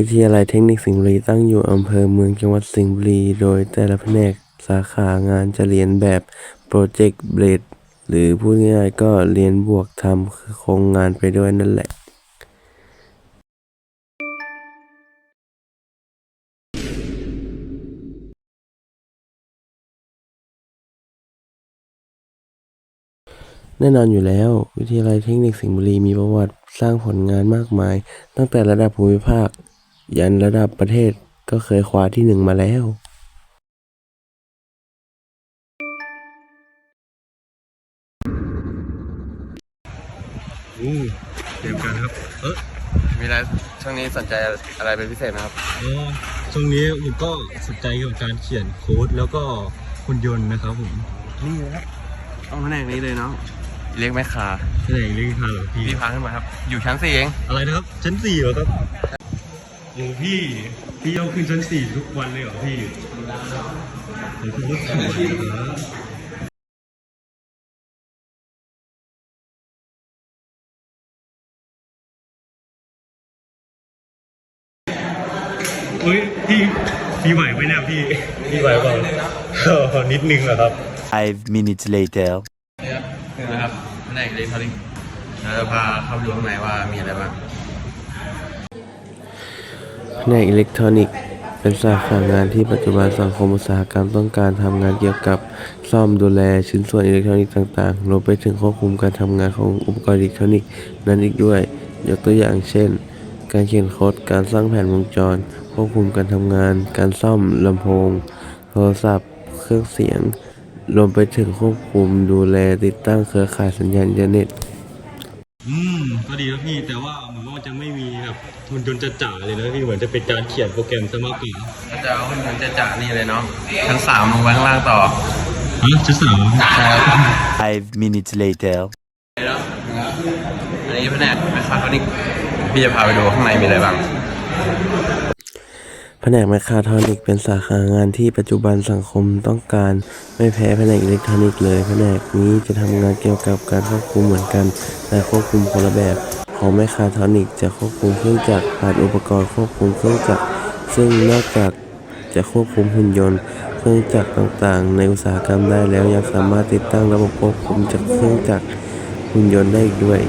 วิทยาลัยเทคนิคสิงห์บุรีตั้งอยู่อำเภอเมืองจังหวัดสิงห์บุรี โดยแต่ละแผนกสาขางานจะเรียนแบบโปรเจกต์เบสหรือพูดง่ายๆก็เรียนบวกทำโครงงานไปด้วยนั่นแหละแน่นอนอยู่แล้ว วิทยาลัยเทคนิคสิงห์บุรีมีประวัติสร้างผลงานมากมาย ตั้งแต่ระดับภูมิภาค ยันระดับประเทศก็เคยคว้าที่หนึ่งมาแล้วอู้เตรียมการครับ เออมีอะไรช่วงนี้สนใจอะไรเป็นพิเศษไหมครับอ๋อช่วงนี้ผมก็สนใจเกี่ยวกับการเขียนโค้ดแล้วก็หุ่นยนต์นะครับผมนี่ครับต้องแผนกนี้เลยเนาะเรียกแม่ค้าที่ไหนเรื่องทางเหรอพี่พี่พาขึ้นมาครับ อยู่ชั้นสี่เองอะไรนะครับชั้นสี่เหรอครับ โอ้พี่พี่เอาขึ้นชั้นสี่ทุกวันเลยเหรอพี่ผมคือว่าสวยนะเฮ้ยพี่พี่ไหวไหมเนี่ยพี่พี่ไหวเปล่าเออนิดนึงเหรอครับ Five minutes later. นี่นะครับแผนกอิเล็กทรอนิกส์เราจะพาเข้าไปดูข้างในว่ามีอะไรบ้าง แผนกอิเล็กทรอนิกส์ เป็นสาขางานที่ปัจจุบันสังคมอุตสาหกรรมต้องการทำงานเกี่ยวกับซ่อมดูแลชิ้นส่วนอิเล็กทรอนิกส์ต่างๆรวมไปถึงควบคุมการทำงานของอุปกรณ์อิเล็กทรอนิกส์นั้นอีกด้วย ยกตัวอย่างเช่น การเขียนโค้ด การสร้างแผนวงจร ควบคุมการทำงาน การซ่อมลำโพง โทรศัพท์ เครื่องเสียง รวมไปถึงควบคุมดูแลติดตั้งเครือข่ายสัญญาณอินเทอร์เน็ต ก็ดีนะพี่แต่ว่าเหมือนว่ามันจะไม่มีแบบทุนยนต์จะจ่าเลยนะพี่เหมือนจะเป็นการเขียนโปรแกรมซะมากกว่าก็จะเอาขึ้นมันจะจ่านี่เลยเนาะชั้นสามลงไปข้างล่างต่อฮะจะสาวใช่ครับ Five minutes later. อันนี้แผนกแมคคาทรอนิกส์พี่จะพาไปดูข้างในมีอะไรบ้างแผนกแมคคาทรอนิกเป็นสาขางานที่ปัจจุบันสังคมต้องการไม่แพ้แผนกอิเล็กทรอนิกส์เลยแผนกนี้จะทำงานเกี่ยวกับการควบคุมเหมือนกัน แต่ควบคุมคนละแบบ ของแมคคาทรอนิกจะควบคุมเครื่องจักรผ่านอุปกรณ์ควบคุมเครื่องจักร ซึ่งนอกจากจะควบคุมหุ่นยนต์ เครื่องจักรต่างๆ ในอุตสาหกรรมได้แล้วยังสามารถติดตั้งระบบควบคุมจากเครื่องจักรหุ่นยนต์ได้อีกด้วย